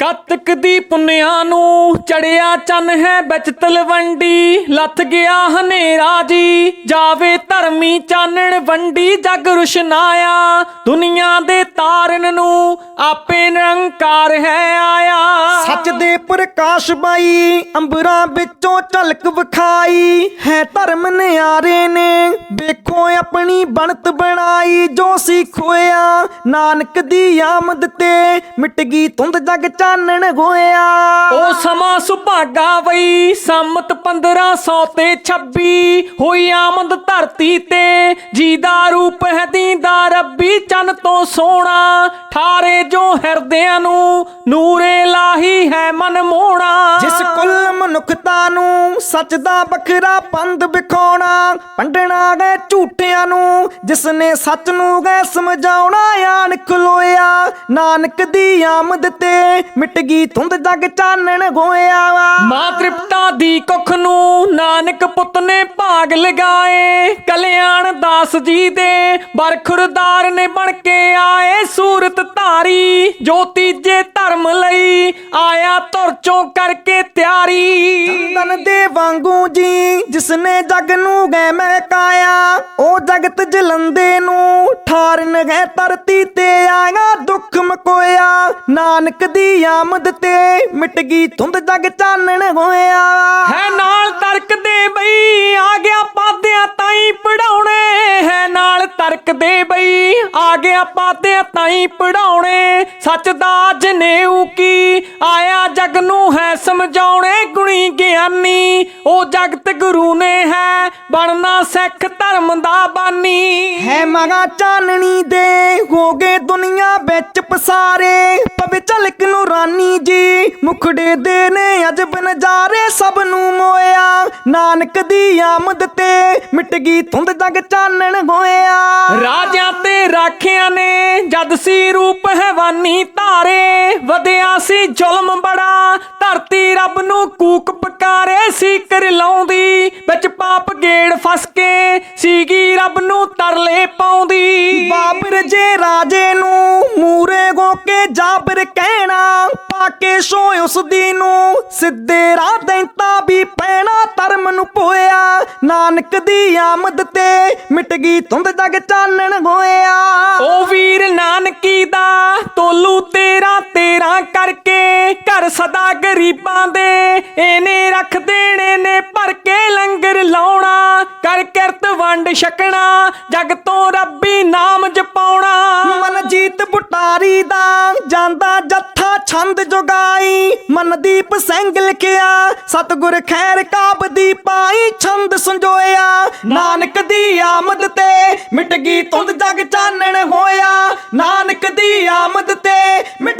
ਕੱਤਕ ਦੀ ਪੁੰਨਿਆਂ ਨੂੰ ਚੜਿਆ ਚੰਨ ਹੈ ਵਿੱਚ ਤਲਵੰਡੀ, ਲੱਥ ਗਿਆ ਹਨੇਰਾ ਜੀ, ਜਾਵੇ ਧਰਮੀ ਚਾਨਣ ਵੰਡੀ, ਜਗ ਰੁਸ਼ਨਾਇਆ ਦੁਨੀਆ ਦੇ ਤਾਰਨ ਨੂੰ ਆਪੇ ਨਿਰੰਕਾਰ ਹੈ ਆਇਆ। ਸੱਚ ਦੇ ਪ੍ਰਕਾਸ਼ ਬਾਈ, ਅੰਬਰਾਂ ਵਿੱਚੋਂ ਝਲਕ ਵਿਖਾਈ, ਹੈ ਧਰਮ ਨਿਆਰੇ ਨੇ ਵੇਖੋ ਆਪਣੀ ਬਣਤ ਬਣਾਈ, ਜੋ ਸੀ ਖੋਇਆ ਨਾਨਕ ਦੀ ਆਮਦ ਤੇ ਮਿਟ ਗਈ ਤੁੰਦ ਜਗ ਚਾਨਣ ਹੋਇਆ ਉਹ ਸਮਾਂ ਸੁਭਾਗਾ ਵਈ ਸੰਮਤ 1500 ਤੇ 26 ਹੋਈ ਆਮਦ ਧਰਤੀ ਤੇ ਜੀ ਦਾ ਰੂਪ ਹੈ ਦੀਦਾ ਰੱਬੀ ਚੰਨ ਤੋਂ ਸੋਹਣਾ। ਠਾਰੇ ਜੋ ਹਿਰਦਿਆਂ ਨੂੰ ਨੂਰੇ ਲਾਹੀ ਹੈ ਮਨ ਮੋਹਣਾ। ਜਿਸ ਕੁੱਲ ਮਨੁੱਖਤਾ ਨੂੰ ਸੱਚ ਦਾ ਵੱਖਰਾ ਪੰਧ ਵਿਖਾਉਣਾ। ਪੰਡਣਾ ਗਏ ਝੂਠਿਆਂ ਨੂੰ ਜਿਸ ਨੇ ਸੱਚ ਨੂੰ ਗਏ ਸਮਝਾਉਣਾ ਆਣ ਖਲੋਇਆ ਨਾਨਕ ਦੀ ਆਮਦ ਤੇ ਮਿਟ ਗਈ ਧੁੰਦ ਜਗ ਚਾਨਣ ਹੋਇਆ ਵਾ। ਮਾਂ ਤ੍ਰਿਪਤਾ ਦੀ ਕੁੱਖ ਨੂੰ ਨਾਨਕ ਪੁੱਤ ਨੇ ਭਾਗ ਲਗਾਏ। ਕਲਿਆਣ ਦਾਸ ਜੀ ਦੇ ਬਰਖੁਰਦਾਰ ਨੇ ਬਣ ਕੇ ਆਏ ਸੂਰਤ ਧਾਰੀ। ਜੋ ਤੀਜੇ ਧਰਮ ਲਈ ਆਇਆ ਧੁਰ ਚੋਂ ਕਰਕੇ ਤਿਆਰੀ। ਚੰਦਨ ਦੇ ਵਾਂਗੂ ਜੀ ਜਿਸ ਨੇ ਜਗ ਨੂੰ ਗਏ ਮਹਿਕਾਇਆ ਉਹ ਜਗਤ ਜਲੰਦੇ ਨੂੰ ਠਾਰਨ ਗਏ ਧਰਤੀ ਤੇ ਆਇਆ, ਦੁੱਖ ਮਕੋਇਆ। ਨਾਨਕ ਦੀ ਆਮਦ ਤੇ ਮਿਟ ਗਈ ਧੁੰਦ ਜਗ ਚਾਨਣ ਹੋਇਆ। ਹੈ ਨਾਲ ਤਰਕ ਦੇ ਬਈ, ਆ ਗਿਆ ਪਾਦਿਆਂ ਤਾਈ ਪੜਾਉਣੇ ਨਾਲ ਦੇ ਬਈ। ਆ ਗਿਆ ਪਾਦਿਆਂ ਤਾਈ ਪੜਾਉਣੇ ਸੱਚ ਦਾ ਜਨੇਊ ਕੀ? ਆਇਆ ਜਗ ਨੂੰ ਹੈ ਸਮਝਾਉਣੇ ਗੁਣੀ ਗਿਆਨੀ। ਉਹ ਜਗਤ ਗੁਰੂ ਨੇ ਹੈ, ਬਣਨਾ ਸਿੱਖ ਧਰਮ ਦਾ ਬਾਨੀ। ਹੈ ਮਗਾ ਚਾਨਣੀ ਦੇ, ਹੋ ਗਏ ਦੁਨੀਆ ਵਿੱਚ ਪਸਾਰੇ। ਪਵੇ ਨੂੰ ਰਾਨੀ ਜੀ, ਮੁਖੜੇ ਦੇ ਨੇ ਅਜਬ ਨਜ਼ਾਰੇ ਸਭ ਨੂੰ ਮੋਇਆ। ਨਾਨਕ ਦੀ ਆਮਦ ਤੇ ਮਿਟ ਗਈ ਧੁੰਦ ਜਗ ਚਾਨਣ ਹੋਇਆ। ਰਾਜਿਆਂ ਤੇ ਰਾਖਿਆਂ ਨੇ, ਜਦ ਸੀ ਰੂਪ ਹੈਵਾਨੀ ਧਾਰੇ, ਵਧਿਆ ਸੀ ਜ਼ੁਲਮ ਬੜਾ, ਧਰਤੀ ਰੱਬ ਨੂੰ ਕੂਕ ਪਕਾਰੇ ਸੀ ਕਰ ਲਾਉਂਦੀ, ਵਿੱਚ ਪਾਪ ਗੇੜ ਫਸ ਕੇ ਸੀਗੀ ਰੱਬ ਨੂੰ ਤਰਲੇ ਪਾਉਂਦੀ। ਬਾਬਰ ਜੇ ਰਾਜੇ ਨੂੰ ਮੂਰੇ ਗੋ ਕੇ ਜਾਬਰ ਕਹਿਣਾ, ਪਾਕੇ ਸੋ ਉਸ ਦੀ ਨੂੰ, ਸਿੱਧੇ ਰਾਹ ਦੈਂਤਾ ਵੀ ਪੈਣਾ, ਧਰਮ ਨੂੰ ਪੋਇਆ ਨਾਨਕ ਦੀ ਆਮਦ ਤੇ ਮਿਟ ਗਈ ਧੁੰਦ ਜਗ ਚਾਨਣ ਹੋਇਆ ਉਹ ਵੀਰ ਨਾਨਕੀ ਦਾ ਤੋਲੂ ਤੇਰਾ ਤੇਰਾ ਕਰਕੇ ਘਰ ਸਦਾ ਗਰੀਬਾਂ ਦੇ ਇਹਨੇ ਰੱਖ ਦੇਣੇ ਨੇ ਭਰ ਕੇ ਲੰਗਰ ਲਾਉਣਾ। ਕਰ ਕਿਰਤ ਵੰਡ ਛਕਣਾ ਜਗ ਤੋਂ ਰੱਬੀ ਨਾਮ ਜਪਾਉਣਾ। ਮਨਜੀਤ ਬੁਟਾਰੀ ਦਾ ਜਾਂਦਾ ਜੱਥਾ ਛੰਦ ਜੁਗਾਈ, ਮਨਦੀਪ ਸਿੰਘ ਲਿਖਿਆ, ਸਤਗੁਰ ਖੈਰ ਕਾਬ ਦੀ ਪਾਈ, ਛੰਦ ਸੰਜੋਇਆ। ਨਾਨਕ ਦੀ ਆਮਦ ਤੇ ਮਿਟ ਗਈ ਤੁੰਦ ਜਗ ਚਾਨਣ ਹੋਇਆ। ਨਾਨਕ ਦੀ ਆਮਦ ਤੇ ਮਿਟ